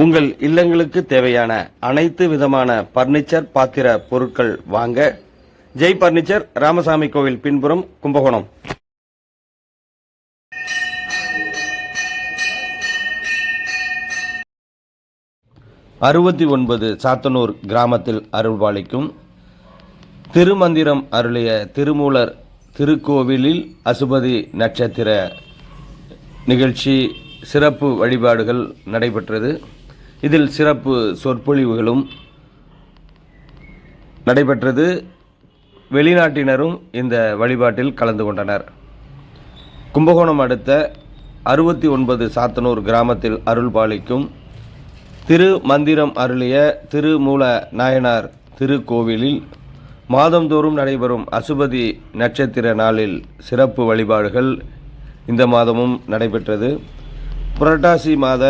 உங்கள் இல்லங்களுக்கு தேவையான அனைத்து விதமான பர்னிச்சர் பாத்திர பொருட்கள் வாங்க. ஜெய் பர்னிச்சர் ராமசாமி கோவில் பின்புறம் கும்பகோணம். அறுபத்தி ஒன்பது சாத்தனூர் கிராமத்தில் அருள்பாளிக்கும் திருமந்திரம் அருளிய திருமூலர் திருக்கோவிலில் அசுபதி நட்சத்திர நிகழ்ச்சி சிறப்பு வழிபாடுகள் நடைபெற்றது. இதில் சிறப்பு சொற்பொழிவுகளும் நடைபெற்றது. வெளிநாட்டினரும் இந்த வழிபாட்டில் கலந்து கொண்டனர். கும்பகோணம் அடுத்த அறுபத்தி ஒன்பது சாத்தனூர் கிராமத்தில் அருள்பாலிக்கும் திரு மந்திரம் அருளிய திருமூல நாயனார் திருக்கோவிலில் மாதந்தோறும் நடைபெறும் அசுபதி நட்சத்திர நாளில் சிறப்பு வழிபாடுகள் இந்த மாதமும் நடைபெற்றது. புரட்டாசி மாத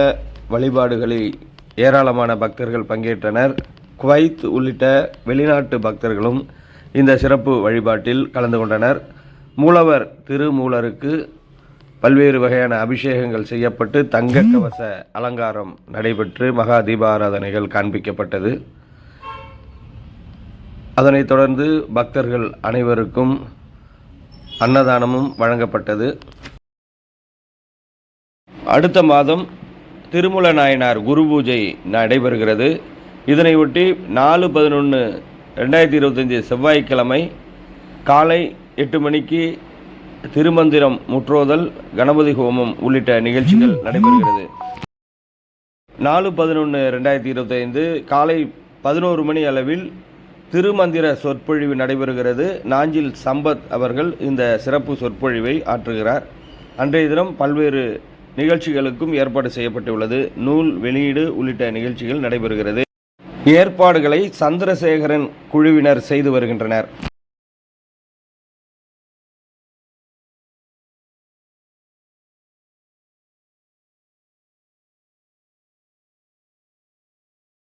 வழிபாடுகளில் ஏராளமான பக்தர்கள் பங்கேற்றனர். குவைத் உள்ளிட்ட வெளிநாட்டு பக்தர்களும் இந்த சிறப்பு வழிபாட்டில் கலந்து கொண்டனர். மூலவர் திருமூலருக்கு பல்வேறு வகையான அபிஷேகங்கள் செய்யப்பட்டு தங்க கவச அலங்காரம் நடைபெற்று மகா தீபாராதனைகள் காண்பிக்கப்பட்டது. அதனைத் தொடர்ந்து பக்தர்கள் அனைவருக்கும் அன்னதானமும் வழங்கப்பட்டது. அடுத்த மாதம் திருமூல நாயனார் குரு பூஜை நடைபெறுகிறது. இதனையொட்டி நாலு பதினொன்று ரெண்டாயிரத்தி இருபத்தஞ்சி செவ்வாய்க்கிழமை காலை எட்டு மணிக்கு திருமந்திரம் முற்றோதல் கணபதி ஹோமம் உள்ளிட்ட நிகழ்ச்சிகள் நடைபெறுகிறது. நாலு பதினொன்று ரெண்டாயிரத்தி இருபத்தைந்து காலை பதினோரு மணி அளவில் திருமந்திர சொற்பொழிவு நடைபெறுகிறது. நாஞ்சில் சம்பத் அவர்கள் இந்த சிறப்பு சொற்பொழிவை ஆற்றுகிறார். அன்றைய தினம் பல்வேறு நிகழ்ச்சிகளுக்கும் ஏற்பாடு செய்யப்பட்டுள்ளது. நூல் வெளியீடு உள்ளிட்ட நிகழ்ச்சிகள் நடைபெறுகிறது. ஏற்பாடுகளை சந்திரசேகரன் குழுவினர் செய்து வருகின்றனர்.